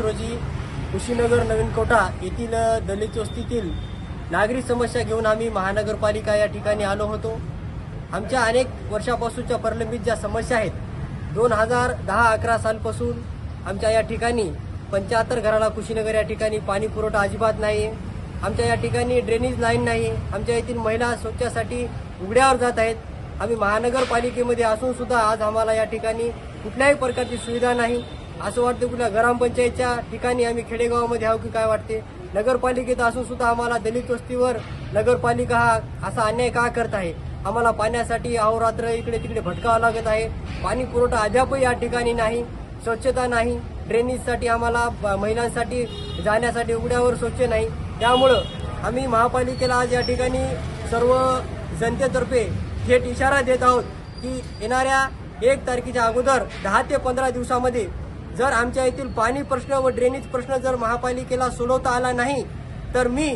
रोजी कुशीनगर नवीन कोटा येथील दलित वस्तीतील नागरिक समस्या घेऊन आम्ही महानगरपालिका या ठिकाणी आलो होतो. आमच्या अनेक वर्षापासूनच्या प्रलंबित ज्या समस्या आहेत दोन हजार दहा अकरा सालपासून आमच्या या ठिकाणी पंच्याहत्तर घराला कुशीनगर या ठिकाणी पाणी पुरवठा अजिबात नाही आहे आमच्या या ठिकाणी ड्रेनेज लाईन नाही आमच्या येथील महिला स्वच्छासाठी उघड्यावर जात आहेत. आम्ही महानगरपालिकेमध्ये असूनसुद्धा आज आम्हाला या ठिकाणी कुठल्याही प्रकारची सुविधा नाही. असं वाटतं कुठल्या ग्रामपंचायतच्या ठिकाणी आम्ही खेडेगावामध्ये आहो की काय वाटते? नगरपालिकेत असून सुद्धा आम्हाला दलित वस्तीवर नगरपालिका हा असा अन्याय का करत आहे? आम्हाला पाण्यासाठी अहोरात्र इकडे तिकडे भटकावं लागत आहे. पाणी पुरवठा अद्यापही या ठिकाणी नाही. स्वच्छता नाही. ड्रेनेजसाठी आम्हाला महिलांसाठी जाण्यासाठी उघड्यावर स्वच्छ नाही. त्यामुळं आम्ही महापालिकेला आज या ठिकाणी सर्व जनतेतर्फे थेट इशारा देत आहोत की येणाऱ्या एक तारखेच्या अगोदर दहा ते पंधरा दिवसामध्ये जर आमच्या येथील पाणी प्रश्न व ड्रेनेज प्रश्न जर महापालिकेला सोडवता आला नाही तर मी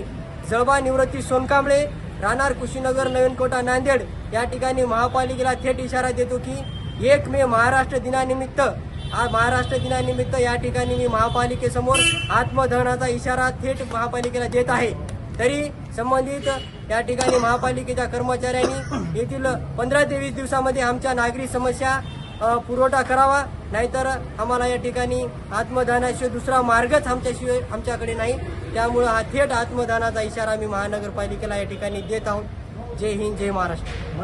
जळबा निवृत्ती सोनकांबळे राहणार कुशीनगर नवीनकोटा नांदेड या ठिकाणी महापालिकेला थेट इशारा देतो की एक मे महाराष्ट्र दिनानिमित्त आज महाराष्ट्र दिनानिमित्त या ठिकाणी मी महापालिकेसमोर आत्मदहनाचा इशारा थेट महापालिकेला देत आहे. तरी संबंधित या ठिकाणी महापालिकेच्या कर्मचाऱ्यांनी येथील पंधरा ते वीस दिवसामध्ये आमच्या नागरी समस्या पुरवठा करावा नाहीतर आम्हाला या ठिकाणी आत्मदानाशिवाय दुसरा मार्गच आमच्याशिवाय आमच्याकडे नाही. त्यामुळं हा थेट आत्मदानाचा इशारा आम्ही महानगरपालिकेला या ठिकाणी देत आहोत. जय हिंद जय महाराष्ट्र.